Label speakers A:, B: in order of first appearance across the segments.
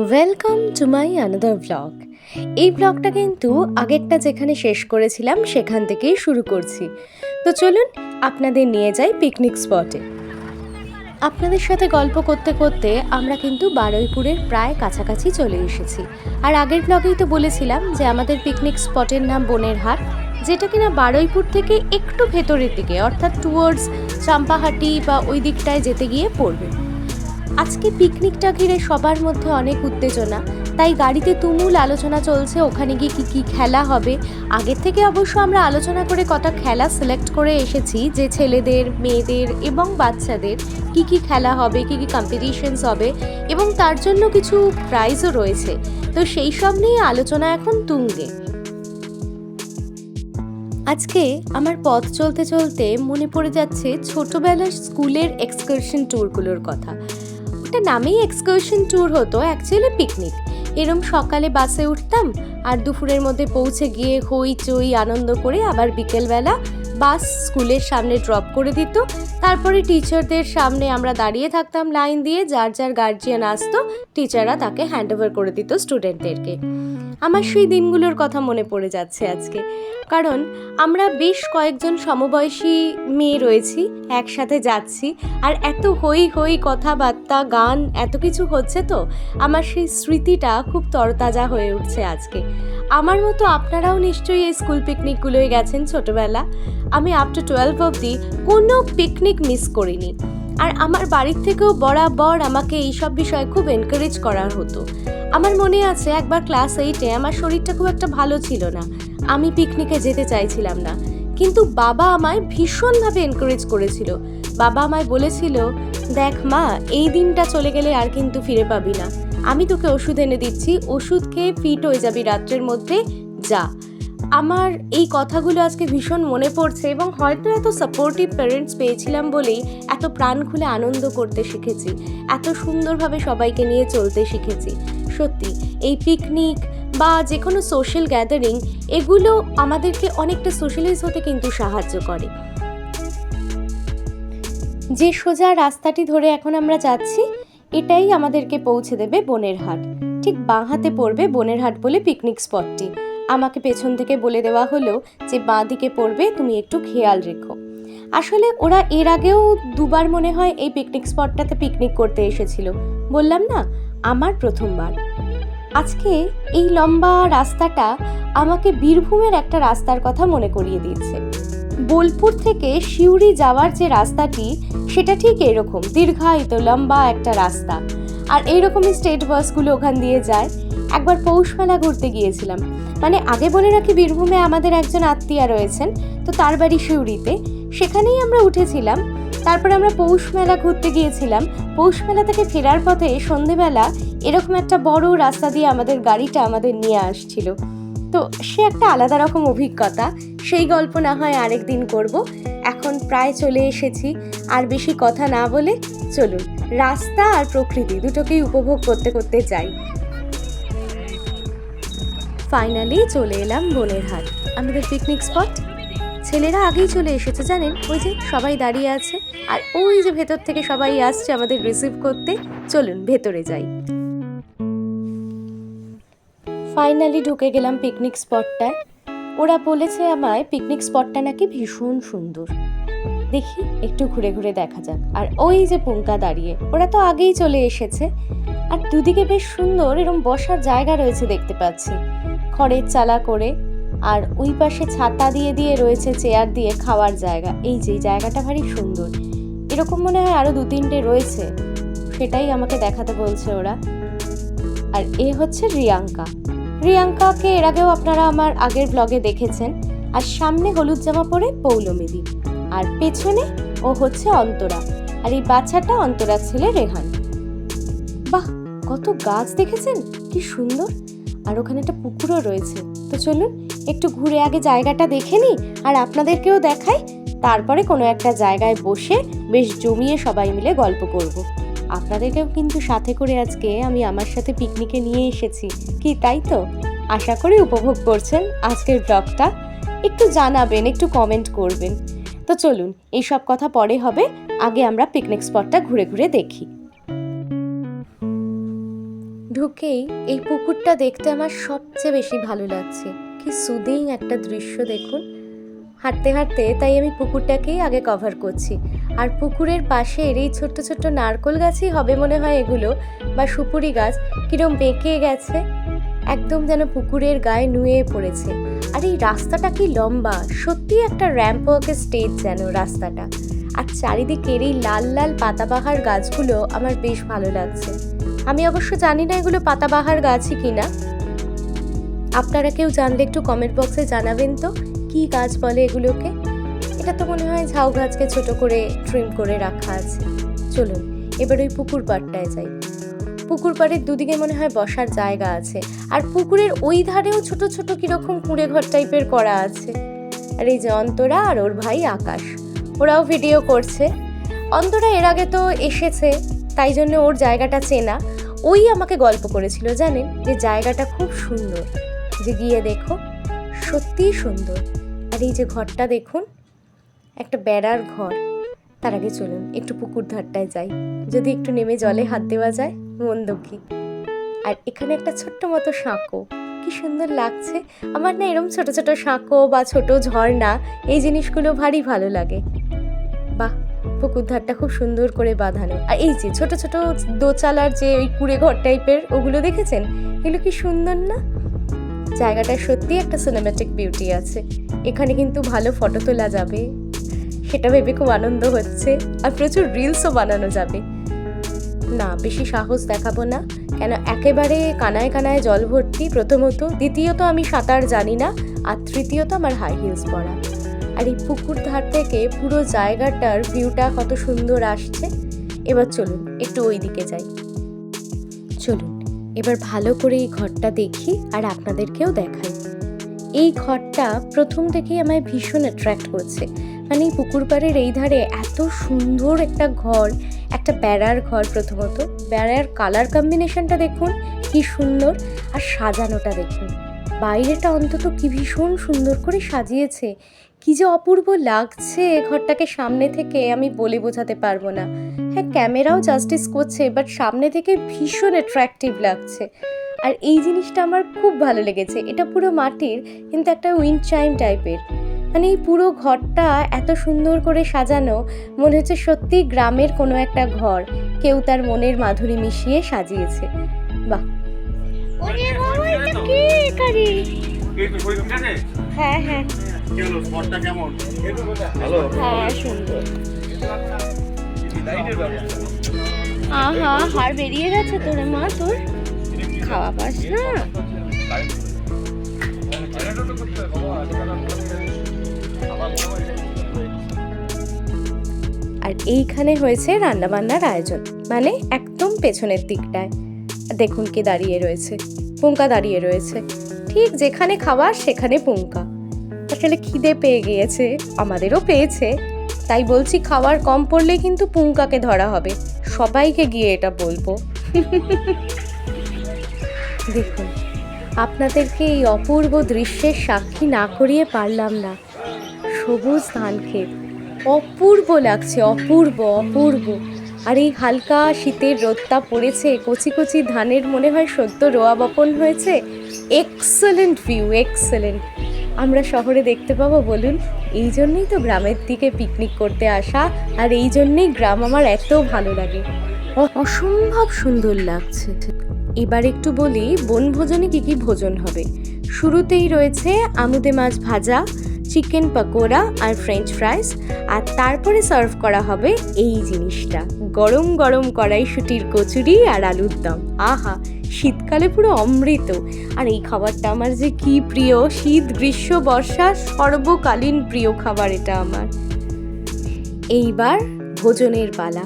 A: Welcome to my another blog এই ব্লগটা কিন্তু আগেরটা যেখানে শেষ করেছিলাম, সেখান থেকেই শুরু করছি। তো চলুন আপনাদের নিয়ে যাই পিকনিক স্পটে আপনাদের সাথে গল্প করতে করতে আমরা কিন্তু বারুইপুরের প্রায় কাছাকাছি চলে এসেছি। আর আগের ব্লগেই তো বলেছিলাম যে আমাদের পিকনিক স্পটের নাম বনের হাট যেটা কিনা বারুইপুর থেকে একটু ভেতরের দিকে, অর্থাৎ টুয়ার্ডস চাম্পাহাটি বা ওই দিকটায় যেতে গিয়ে পড়বে। আজকে পিকনিকটা ঘিরে সবার মধ্যে অনেক উত্তেজনা, তাই গাড়িতে তুমুল আলোচনা চলছে ওখানে গিয়ে কী কী খেলা হবে। আগের থেকে অবশ্য আমরা আলোচনা করে কটা খেলা সিলেক্ট করে এসেছি, যে ছেলেদের, মেয়েদের এবং বাচ্চাদের, কী কী খেলা হবে, কী কী কম্পিটিশনস হবে এবং তার জন্য কিছু প্রাইজও রয়েছে। তো সেই সব নিয়ে আলোচনা এখন তুঙ্গে। আজকে আমার পথ চলতে চলতে মনে পড়ে যাচ্ছে ছোটবেলার স্কুলের এক্সকারশন ট্যুরগুলোর কথা। ওটা নামেই এক্সকারশন ট্যুর হতো অ্যাকচুয়ালি পিকনিক এরম সকালে বাসে উঠতাম, আর দুপুরের মধ্যে পৌঁছে গিয়ে হই চই, আনন্দ করে আবার বিকেলবেলা বাস স্কুলের সামনে ড্রপ করে দিত। তারপরে টিচারদের সামনে আমরা দাঁড়িয়ে থাকতাম লাইন দিয়ে, যার যার গার্জিয়ান আসতো টিচাররা তাকে হ্যান্ড ওভার করে দিত স্টুডেন্টদেরকে আমার সেই দিনগুলোর কথা মনে পড়ে যাচ্ছে আজকে। কারণ আমরা বেশ কয়েকজন সমবয়সী মেয়ে রয়েছি, একসাথে যাচ্ছি, আর এত হই হই কথাবার্তা, গান, এত কিছু হচ্ছে তো, আমার সেই স্মৃতিটা খুব তরতাজা হয়ে উঠছে আজকে। আমার মতো আপনারাও নিশ্চয়ই এই স্কুল পিকনিকগুলোয় গেছেন ছোটবেলা। আমি আপ টু টুয়েলভ অবধি কোনো পিকনিক মিস করিনি। আর আমার বাড়ির থেকেও বরাবর আমাকে এইসব বিষয়ে খুব এনকারেজ করা হতো। আমার মনে আছে একবার ক্লাস এইটে আমার শরীরটা খুব একটা ভালো ছিল না। আমি পিকনিকে যেতে চাইছিলাম না। কিন্তু বাবা আমায় ভীষণভাবে এনকারেজ করেছিল। বাবা আমায় বলেছিল, দেখ মা, এই দিনটা চলে গেলে আর কিন্তু ফিরে পাবি না। আমি তোকে ওষুধ এনে দিচ্ছি, ওষুধ খেয়ে ফিট হয়ে যাবি রাত্রের মধ্যে। যা। আমার এই কথাগুলো আজকে ভীষণ মনে পড়ছে এবং হয়তো এত সাপোর্টিভ প্যারেন্টস পেয়েছিলাম বলেই এত প্রাণ খুলে আনন্দ করতে শিখেছি, এত সুন্দরভাবে সবাইকে নিয়ে চলতে শিখেছি। সত্যি, এই পিকনিক বা যে কোনো সোশ্যাল গ্যাদারিং এগুলো আমাদেরকে অনেকটা সোশ্যালাইজ হতে কিন্তু সাহায্য করে। যে সোজা রাস্তাটি ধরে এখন আমরা যাচ্ছি, এটাই আমাদেরকে পৌঁছে দেবে বনের হাট। ঠিক বাঁ হাতে পড়বে বনের হাট বলে পিকনিক স্পটটি আমাকে পেছন থেকে বলে দেওয়া হলো যে বাঁ দিকে পড়বে, তুমি একটু খেয়াল রেখো। আসলে ওরা এর আগেও দুবার মনে হয় এই পিকনিক স্পটটাতে পিকনিক করতে এসেছিল। বললাম, না, আমার প্রথমবার। আজকে এই লম্বা রাস্তাটা আমাকে বীরভূমের একটা রাস্তার কথা মনে করিয়ে দিয়েছে। বোলপুর থেকে সিউড়ি যাওয়ার যে রাস্তাটি, সেটা ঠিক এরকম, দীর্ঘায়িত লম্বা একটা রাস্তা। আর এইরকমই স্টেট বাসগুলো ওখান দিয়ে যায়। একবার পৌষ মেলা ঘুরতে গিয়েছিলাম। মানে আগে বলে রাখি বীরভূমে আমাদের একজন আত্মীয়া রয়েছেন, তো তার বাড়ি সিউড়িতে। সেখানেই আমরা উঠেছিলাম। তারপর আমরা পৌষ মেলা ঘুরতে গিয়েছিলাম। পৌষ মেলা থেকে ফেরার পথে সন্ধেবেলা এরকম একটা বড় রাস্তা দিয়ে আমাদের গাড়িটা আমাদের নিয়ে আসছিল। তো সে একটা আলাদা রকম অভিজ্ঞতা। সেই গল্প না হয় আরেক দিন করব। এখন প্রায় চলে এসেছি। আর বেশি কথা না বলে চলুন। রাস্তা আর প্রকৃতি দুটোকেই উপভোগ করতে করতে যাই। ফাইনালি চলে এলাম বনের হাট আমাদের পিকনিক স্পট ছেলেরা আগেই চলে এসেছে, জানেন? ওই যে সবাই দাঁড়িয়ে আছে, আর ওই যে ভেতর থেকে সবাই আসছে আমাদের রিসিভ করতে। চলুন, ভেতরে যাই। ফাইনালি ঢুকে গেলাম পিকনিক স্পটটায় ওরা বলেছে আমায় পিকনিক স্পটটা নাকি ভীষণ সুন্দর। দেখি, একটু ঘুরে ঘুরে দেখা যাক। আর ওই যে পুঙ্কা দাঁড়িয়ে, ওরা তো আগেই চলে এসেছে। আর দুদিকে বেশ সুন্দর, এরম বসার জায়গা রয়েছে দেখতে পাচ্ছি। খড়ের চালা করে আর ওই পাশে ছাতা দিয়ে দিয়ে রয়েছে চেয়ার দিয়ে খাওয়ার জায়গা। এই যে জায়গাটা ভারী সুন্দর। এরকম মনে হয় আরও দু তিনটে রয়েছে। সেটাই আমাকে দেখাতে বলছে ওরা। আর এ হচ্ছে রিয়াঙ্কা। রিয়াঙ্কাকে এর আগেও আপনারা আমার আগের ব্লগে দেখেছেন। আর সামনে হলুদ জামা পরে পৌলমিদি। আর পেছনে ও হচ্ছে অন্তরা। আর এই বাচ্চাটা অন্তরা ছেলে রেহান। বাহ, কত গাছ দেখেছেন? কি সুন্দর। আর ওখানে একটা পুকুরও রয়েছে। তো চলুন, একটু ঘুরে আগে জায়গাটা দেখে নিই আর আপনাদেরকেও দেখাই। তারপরে কোনো একটা জায়গায় বসে বেশ জমিয়ে সবাই মিলে গল্প করব। আপনাদেরকেও কিন্তু সাথে করে আজকে আমি আমার সাথে পিকনিকে নিয়ে এসেছি। কি তাই তো? আশা করি উপভোগ করছেন আজকের ব্লগটা একটু জানাবেন, একটু কমেন্ট করবেন। তো চলুন এই সব কথা পরে হবে। আগে আমরা পিকনিক স্পটটা ঘুরে ঘুরে দেখি। ঢুকেই এই পুকুরটা দেখতে আমার সবচেয়ে বেশি ভালো লাগছে। কি সুদিং একটা দৃশ্য দেখুন। হাঁটতে হাঁটতে তাই আমি পুকুরটাকেই আগে কভার করছি। আর পুকুরের পাশের এই ছোট্ট ছোট্ট নারকোল গাছই হবে মনে হয় এগুলো, বা সুপুরি গাছ, কিরম বেঁকে গেছে। একদম যেন পুকুরের গায়ে নুয়ে পড়েছে। আর এই রাস্তাটা কি লম্বা, সত্যি একটা র্যাম্প ওয়ার্কের স্টেজ যেন রাস্তাটা। আর চারিদিকের এই লাল লাল পাতাবাহার গাছগুলো আমার বেশ ভালো লাগছে। আমি অবশ্য জানি না এগুলো পাতাবাহার গাছই কিনা। আপনারা কেউ জানলে একটু কমেন্ট বক্সে জানাবেন তো, কি গাছ বলে এগুলোকে? এটা তো মনে হয় ঝাউ গাছকে ছোট করে ট্রিম করে রাখা আছে। চলুন, এবার ওই পুকুর পাড়টায় যাই। পুকুর পাড়ের দুদিকে মনে হয় বসার জায়গা আছে, আর পুকুরের ওই ধারেও ছোট ছোট কীরকম কুঁড়ে ঘর টাইপের করা আছে। আর এই যে অন্তরা আর ওর ভাই আকাশ, ওরাও ভিডিও করছে। অন্তরা এর আগে তো এসেছে, তাই জন্য ওর জায়গাটা চেনা। ওই আমাকে গল্প করেছিল, জানেন? যে জায়গাটা খুব সুন্দর। যে গিয়ে দেখো, সত্যিই সুন্দর। আর এই যে ঘরটা দেখুন, একটা বেড়ার ঘর। তার আগে চলুন, একটু পুকুর ধারটায় যাই। যদি একটু নেমে জলে হাত দেওয়া যায়, মন্দ কি। আর এখানে একটা ছোট্ট মতো সাঁকো। কি সুন্দর লাগছে। আমার না এরম ছোট ছোট সাঁকো বা ছোট ঝর্ণা, এই জিনিসগুলো ভারী ভালো লাগে। বাহ! পুকুর ধারটা খুব সুন্দর করে বাঁধানো। আর এই যে ছোট ছোট দোচালার যে ওই কুড়ে ঘর টাইপের ওগুলো দেখেছেন? এগুলো কি সুন্দর না? জায়গাটা সত্যি একটা সিনেম্যাটিক বিউটি আছে। এখানে কিন্তু ভালো ফটো তোলা যাবে। সেটা ভেবে খুব আনন্দ হচ্ছে। আর প্রচুর রিলসও বানানো যাবে। না, বেশি সাহস দেখাবো না। কেন, একেবারে কানায় কানায় জল ভর্তি প্রথমত। দ্বিতীয়ত আমি সাঁতার জানি না। আর তৃতীয়ত আমার হাই হিলস পরা। আর এই পুকুর ধার থেকে পুরো জায়গাটার ভিউটা কত সুন্দর আসছে। এবার চলুন, একটু ওই দিকে যাই। চলুন, এবার ভালো করে এই ঘরটা দেখি আর আপনাদেরকেও দেখাই। এই ঘরটা প্রথম থেকেই আমায় ভীষণ অ্যাট্রাক্ট করছে। মানে এই পুকুর পাড়ের এই ধারে এত সুন্দর একটা ঘর, একটা বেড়ার ঘর প্রথমত। বেড়ার কালার কম্বিনেশনটা দেখুন, কি সুন্দর। আর সাজানোটা দেখুন। বাইরেটা অন্তত কি ভীষণ সুন্দর করে সাজিয়েছে। কি যে অপূর্ব লাগছে ঘরটাকে সামনে থেকে আমি বলে বোঝাতে পারব না। হ্যাঁ ক্যামেরাও জাস্টিস করছে বাট সামনে থেকে ভীষণ অ্যাট্রাকটিভ লাগছে। আর এই জিনিসটা আমার খুব ভালো লেগেছে। এটা পুরো মাটির কিন্তু একটা উইন্ড চাইম টাইপের। মানে এই পুরো ঘরটা এত সুন্দর করে সাজানো মনে হচ্ছে সত্যি গ্রামের কোনো একটা ঘর। কেউ তার মনের মাধুরী মিশিয়ে সাজিয়েছে। বাহ। ওরে বাবা, হ্যাঁ সুন্দর। আহা হাড় বেরিয়ে গেছে তোর মা তোর খাওয়া পাস না। আর এইখানে হয়েছে রান্নাবান্নার আয়োজন মানে একদম পেছনের দিকটায়। দেখুন কে দাঁড়িয়ে রয়েছে পুঙ্কা দাঁড়িয়ে রয়েছে। ঠিক যেখানে খাবার সেখানে পুঙ্কা। আসলে খিদে পেয়ে গিয়েছে, আমাদেরও পেয়েছে। তাই বলছি খাওয়ার কম পড়লে কিন্তু পুঙ্কাকে ধরা হবে। সবাইকে গিয়ে এটা বলব। দেখুন, আপনাদেরকে এই অপূর্ব দৃশ্যের সাক্ষী না করিয়ে পারলাম না। সবুজ ধান ক্ষেত। অপূর্ব লাগছে, অপূর্ব অপূর্ব। আর এই হালকা শীতের রোদটা পড়েছে, কচি কচি ধানের মনে হয় সদ্য রোয়া বপন হয়েছে। এক্সেলেন্ট ভিউ এক্সেলেন্ট আমরা শহরে দেখতে পাবো বলুন। এই জন্যই তো গ্রামের দিকে পিকনিক করতে আসা, আর এই জন্যই গ্রাম আমার এত ভালো লাগে। অসম্ভব সুন্দর লাগছে। এবার একটু বলি, বনভোজনে কি কি ভোজন হবে? শুরুতেই রয়েছে আমুদে মাছ ভাজা চিকেন পকোড়া আর ফ্রেঞ্চ ফ্রাইস আর তারপরে সার্ভ করা হবে এই জিনিসটা। গরম গরম কড়াইশুটির কচুরি আর আলুর দম। আহা শীতকালে পুরো অমৃত। আর এই খাবারটা আমার যে কি প্রিয়, শীত, গ্রীষ্ম, বর্ষা, সর্বকালীন প্রিয় খাবার এটা আমার। এইবার ভোজনের পালা।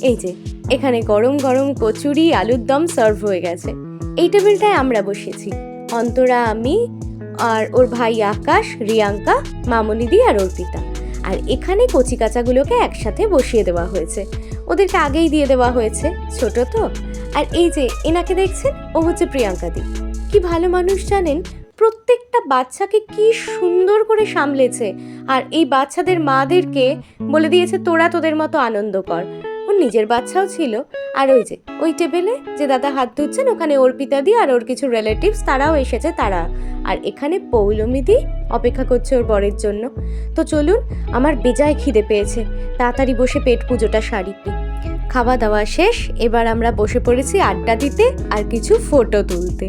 A: এই যে, এখানে গরম গরম কচুরি, আলুর দম সার্ভ হয়ে গেছে। এই টেবিলটায় আমরা বসেছি। অন্তরা, আমি আর ওর ভাই আকাশ, রিয়াঙ্কা মামনিদি আর অর্পিতা। আর এখানে কচি কাচাগুলোকে একসাথে বসিয়ে দেওয়া হয়েছে। ওদেরকে আগেই দিয়ে দেওয়া হয়েছে। ছোট তো। আর এই যে এনাকে দেখছেন, ও হচ্ছে প্রিয়াঙ্কা দি। কি ভালো মানুষ জানেন, প্রত্যেকটা বাচ্চাকে কি সুন্দর করে সামলেছে। আর এই বাচ্চাদের মাদেরকে বলে দিয়েছে, তোরা তোদের মতো আনন্দ কর। ও নিজের বাচ্চাও ছিল। আর ওই যে, ওই টেবিলে যে দাদা হাত ধুচ্ছেন, ওখানে অর্পিতা দি আর ওর কিছু রিলেটিভস তারাও এসেছে, তারা। আর এখানে পৌলমিদি অপেক্ষা করছে ওর বরের জন্য। তো চলুন, আমার বেজায় খিদে পেয়েছে। তাড়াতাড়ি বসে পেট পুজোটা সারি খাওয়া দাওয়া শেষ, এবার আমরা বসে পড়েছি আড্ডা দিতে আর কিছু ফটো তুলতে।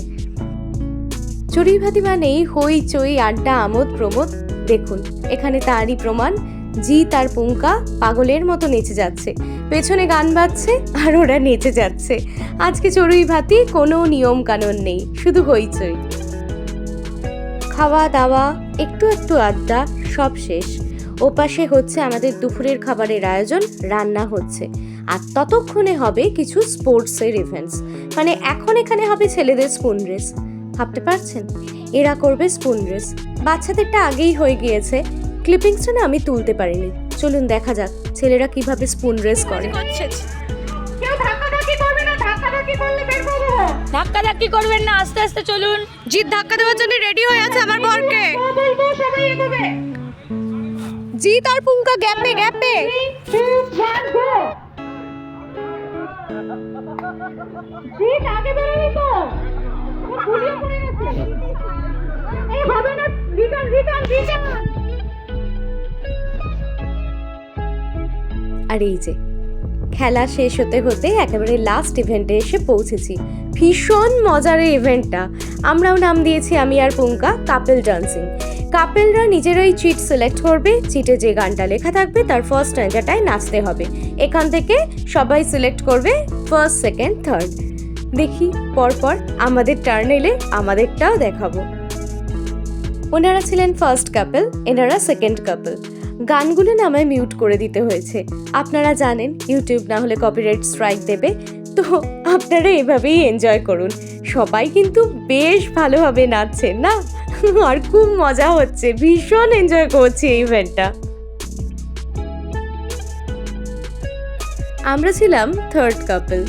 A: চড়ুইভাতি মানেই হই চই, আড্ডা, আমোদ, প্রমোদ। দেখুন, এখানে তারই প্রমাণ, জি তার পুঙ্কা পাগলের মতো নেচে যাচ্ছে। পেছনে গান বাজছে আর ওরা নেচে যাচ্ছে। আজকে চড়ুই ভাতি কোনো নিয়ম কানুন নেই, শুধু হইচই খাওয়া দাওয়া, একটু একটু আড্ডা, সব শেষ। ওপাশে হচ্ছে আমাদের দুপুরের খাবারের আয়োজন, রান্না হচ্ছে। আর ততক্ষণে হবে কিছু স্পোর্টসের ইভেন্টস মানে এখন এখানে হবে ছেলেদের স্পুন রেস ভাবতে পারছেন? এরা করবে স্পুন রেস বাচ্চাদেরটা আগেই হয়ে গিয়েছে। ক্লিপিংসটা না আমি তুলতে পারিনি। চলুন দেখা যাক ছেলেরা কীভাবে স্পুন রেস করে।
B: ধাক্কা ধাক্কি করবেন না আস্তে আস্তে চলুন।
A: জিৎ ধাক্কা দেওয়ার জন্য রেডি হয়ে আছে আমার বরকে। জিৎ আর পুঙ্কা গ্যাপে গ্যাপে।
C: আগে তো। পড়ে গেছে। এই না রিটার্ন রিটার্ন রিটার্ন
A: আর এই যে, খেলা শেষ হতে হতে একেবারে লাস্ট ইভেন্টে এসে পৌঁছেছি। ভীষণ মজার এই ইভেন্টটা আমরাও নাম দিয়েছি আমি আর পুঙ্কা, কাপেল ডান্সিং। কাপেলরা নিজেরাই চিট সিলেক্ট করবে চিটে যে গানটা লেখা থাকবে তার ফার্স্ট স্ট্যান্ডারটায় নাচতে হবে। এখান থেকে সবাই সিলেক্ট করবে ফার্স্ট সেকেন্ড থার্ড দেখি, পরপর আমাদের টার্ন এলে আমাদেরটাও দেখাবো। ওনারা ছিলেন ফার্স্ট কাপেল এনারা সেকেন্ড কাপেল গানগুলো না আমায় মিউট করে দিতে হয়েছে। আপনারা জানেন ইউটিউব না হলে কপিরাইট স্ট্রাইক দেবে। তো আপনারা এভাবেই এনজয় করুন। সবাই কিন্তু বেশ ভালোভাবে নাচছেন না? আর খুব মজা হচ্ছে। ভীষণ এনজয় করছি এই ইভেন্টটা আমরা ছিলাম থার্ড কাপল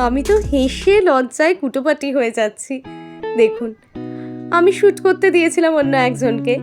A: আমি তো হেসে লজ্জায় কুটোপাটি হয়ে যাচ্ছি। দেখুন, আমি শ্যুট করতে দিয়েছিলাম অন্য একজনকে।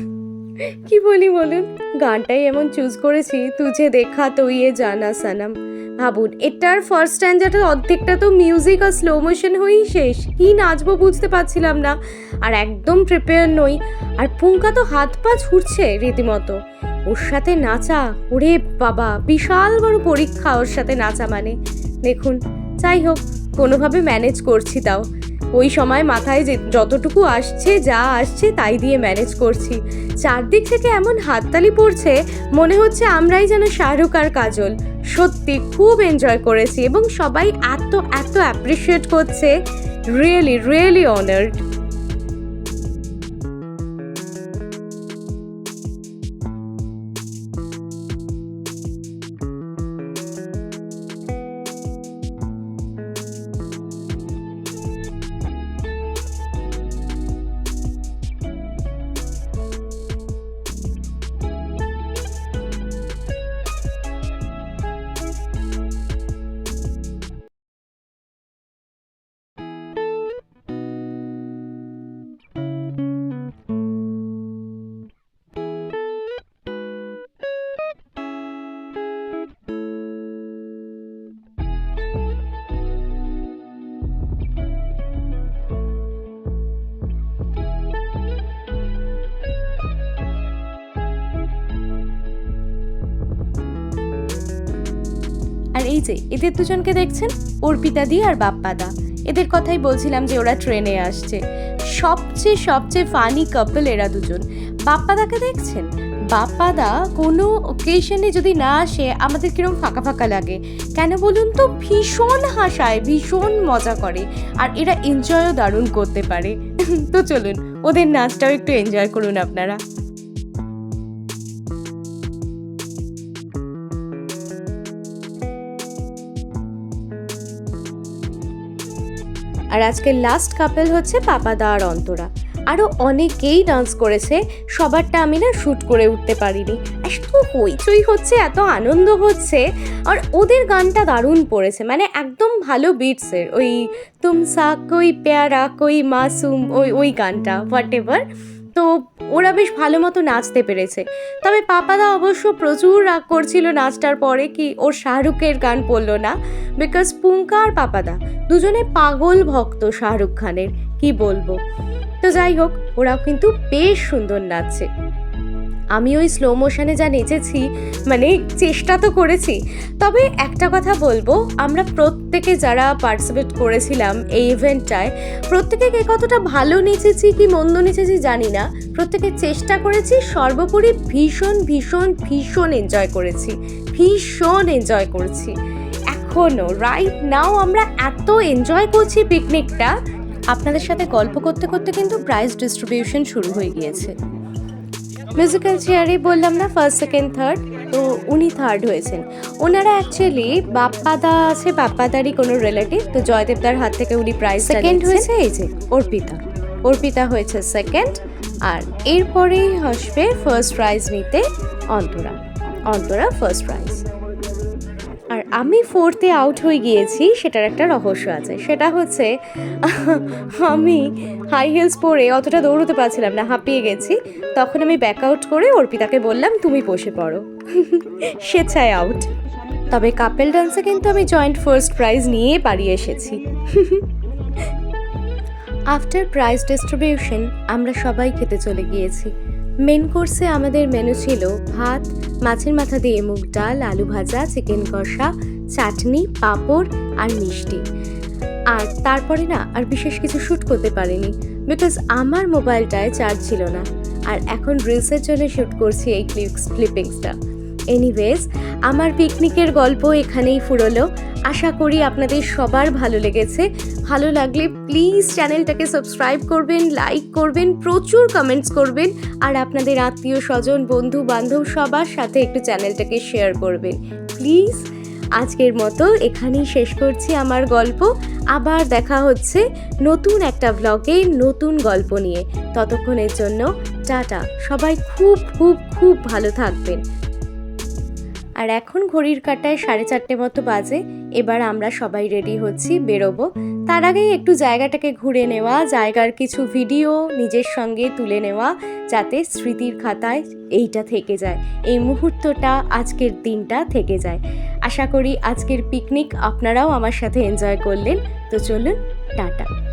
A: কি বলি বলুন? গানটাই এমন চুজ করেছি, তুঝে দেখা তো ইয়ে জানা, সানাম। ভাবুন, এটার ফার্স্ট স্ট্যান্ডার্ডের অর্ধেকটা তো মিউজিক আর স্লো মোশন হয়েই শেষ। কি নাচবো বুঝতে পারছিলাম না। আর একদম প্রিপেয়ার নই। আর পুঙ্কা তো হাত পা ছুটছে রীতিমতো। ওর সাথে নাচা, ওরে বাবা, বিশাল বড় পরীক্ষা ওর সাথে নাচা মানে। দেখুন, যাই হোক, কোনোভাবে ম্যানেজ করছি তাও। ওই সময় মাথায় যে যতটুকু আসছে, যা আসছে তাই দিয়ে ম্যানেজ করছি। চারদিক থেকে এমন হাততালি পড়ছে, মনে হচ্ছে আমরাই যেন শাহরুখ আর কাজল। সত্যি খুব এনজয় করেছি এবং সবাই এত এত অ্যাপ্রিসিয়েট করছে। রিয়েলি রিয়েলি অনার্ড এই যে, এদের দুজনকে দেখছেন? অর্পিতা দি আর বাপ্পাদা এদের কথাই বলছিলাম যে ওরা ট্রেনে আসছে। সবচেয়ে সবচেয়ে ফানি কাপল এরা দুজন। বাপ্পাদাকে দেখছেন? বাপ্পাদা কোনো ওকেশনে যদি না আসে, আমাদের কিরম ফাঁকা ফাঁকা লাগে? কেন বলুন তো? ভীষণ হাসায়, ভীষণ মজা করে। আর এরা এনজয়ও দারুণ করতে পারে। তো চলুন, ওদের নাচটাও একটু এনজয় করুন আপনারা। আর আজকের লাস্ট কাপেল হচ্ছে পাপাদা আর অন্তরা। আরও অনেকেই ডান্স করেছে, সবারটা আমি না শ্যুট করে উঠতে পারিনি। এত হইচই হচ্ছে, এত আনন্দ হচ্ছে, আর ওদের গানটা দারুণ পড়েছে। মানে একদম ভালো বিটসের ওই তুমসা কই প্যারা কই মাসুম, ওই ওই গানটা হোয়াট এভার তো ওরা বেশ ভালো মতো নাচতে পেরেছে। তবে পাপাদা অবশ্য প্রচুর রাগ করছিল নাচটার পরে কি ওর শাহরুখের গান পড়ল না? বিকজ পুঙ্কা আর পাপাদা দুজনে পাগল ভক্ত শাহরুখ খানের, কি বলব? তো যাই হোক, ওরাও কিন্তু বেশ সুন্দর নাচছে। আমি ওই স্লো মোশনে যা নেচেছি মানে চেষ্টা তো করেছি, তবে একটা কথা বলব, আমরা প্রত্যেকে যারা পার্টিসিপেট করেছিলাম এই ইভেন্টটায় প্রত্যেকে কে কতটা ভালো নেচেছি কি মন্দ নেচেছি জানি না, প্রত্যেকে চেষ্টা করেছি সর্বোপরি ভীষণ ভীষণ ভীষণ এনজয় করেছি, ভীষণ এনজয় করছি। এখনও রাইট নাও আমরা এত এনজয় করছি পিকনিকটা আপনাদের সাথে গল্প করতে করতে কিন্তু প্রাইজ ডিস্ট্রিবিউশন শুরু হয়ে গিয়েছে। মিউজিক্যাল চেয়ারে বললাম না ফার্স্ট সেকেন্ড থার্ড তো উনি থার্ড হয়েছেন। ওনারা অ্যাকচুয়ালি বাপ্পাদা আছে বাপ্পাদারই কোনো রিলেটিভ তো জয়দেবদার হাত থেকে উনি প্রাইজ সেকেন্ড হয়েছে এই যে অর্পিতা। অর্পিতা হয়েছে সেকেন্ড আর এরপরেই আসবে ফার্স্ট প্রাইজ নিতে অন্তরা। অন্তরা ফার্স্ট প্রাইজ আর আমি ফোর্থে আউট হয়ে গিয়েছি, সেটার একটা রহস্য আছে। সেটা হচ্ছে, আমি হাই হিলস পরে অতটা দৌড়তে পারছিলাম না, হাঁপিয়ে গেছি। তখন আমি ব্যাক আউট করে অর্পিতাকে বললাম, তুমি বসে পড়ো। স্বেচ্ছায় আউট তবে কাপেল ডান্সে কিন্তু আমি জয়েন্ট ফার্স্ট প্রাইজ নিয়ে বাড়ি এসেছি। আফটার প্রাইজ ডিস্ট্রিবিউশন আমরা সবাই খেতে চলে গিয়েছি। মেন কোর্সে আমাদের মেনু ছিল ভাত, মাছের মাথা দিয়ে মুগ ডাল, আলু ভাজা চিকেন কষা, চাটনি, পাঁপড় আর মিষ্টি। আর তারপরে না আর বিশেষ কিছু শ্যুট করতে পারিনি বিকজ আমার মোবাইলটায় চার্জ ছিল না। আর এখন রিলসের জন্য শ্যুট করছি এই ক্লিপস ক্লিপিংসটা এনিওয়েজ আমার পিকনিকের গল্প এখানেই ফুরলো। আশা করি আপনাদের সবার ভালো লেগেছে। ভালো লাগলে প্লিজ চ্যানেলটাকে সাবস্ক্রাইব করবেন লাইক করবেন, প্রচুর কমেন্টস করবেন, আর আপনাদের আত্মীয় স্বজন, বন্ধু বান্ধব সবার সাথে একটু চ্যানেলটাকে শেয়ার করবেন। প্লিজ আজকের মতো এখানেই শেষ করছি আমার গল্প। আবার দেখা হচ্ছে নতুন একটা ব্লগে নতুন গল্প নিয়ে। ততক্ষণের জন্য টাটা। সবাই খুব খুব খুব ভালো থাকবেন। আর এখন ঘড়ির কাটায় সাড়ে চারটে মতো বাজে। এবার আমরা সবাই রেডি হচ্ছি, বেরোবো। তার আগেই একটু জায়গাটাকে ঘুরে নেওয়া, জায়গার কিছু ভিডিও নিজের সঙ্গে তুলে নেওয়া, যাতে স্মৃতির খাতায় এইটা থেকে যায়, এই মুহূর্তটা আজকের দিনটা থেকে যায়। আশা করি আজকের পিকনিক আপনারাও আমার সাথে এনজয় করলেন। তো চলুন, টাটা।